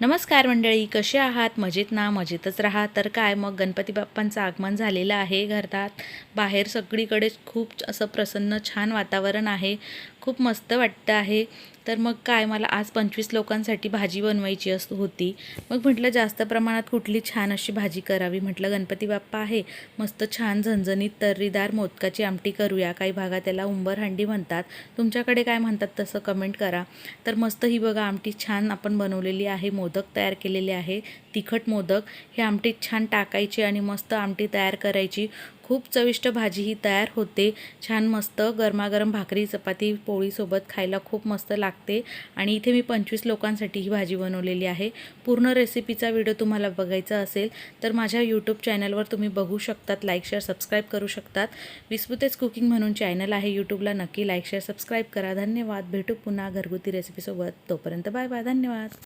नमस्कार मंडळी कसे आहात? मजेत ना? मजेतच राहा. तर काय? मग गणपती बाप्पांचं आगमन झालेलं आहे घरात. बाहेर सगळीकडे खूप असं प्रसन्न छान वातावरण आहे. खूप मस्त वाटतं आहे. तर मग काय? मला आज पंचवीस लोकांसाठी भाजी बनवायची अस होती. मग म्हटलं जास्त प्रमाणात कुठली छान अशी भाजी करावी? म्हटलं गणपती बाप्पा आहे. मस्त छान झणझणीत तर्रीदार मोदकाची आमटी करूया. काही भागात त्याला उंबर हंडी म्हणतात. तुमच्याकडे काय म्हणतात तसं कमेंट करा. तर मस्त ही बघा आमटी छान आपण बनवलेली आहे मोदक तयार केलेले आहे. तिखट मोदक हे आमटीत छान टाकायचे आणि मस्त आमटी तयार करायची. खूप चविष्ट भाजी ही तयार होते. छान मस्त गरमागरम भाकरी चपाती पोळीसोबत खायला खूप मस्त लागते. आणि इथे मी पंचवीस लोकांसाठी ही भाजी बनवलेली आहे. पूर्ण रेसिपीचा व्हिडिओ तुम्हाला बघायचा असेल तर माझ्या यूट्यूब चॅनलवर तुम्ही बघू शकतात लाईक शेअर सबस्क्राईब करू शकतात. विस्पुतेच कुकिंग म्हणून चॅनल आहे यूट्यूबला नक्की लाईक शेअर सबस्क्राईब करा. धन्यवाद. भेटू पुन्हा घरगुती रेसिपीसोबत. तोपर्यंत बाय बाय. धन्यवाद.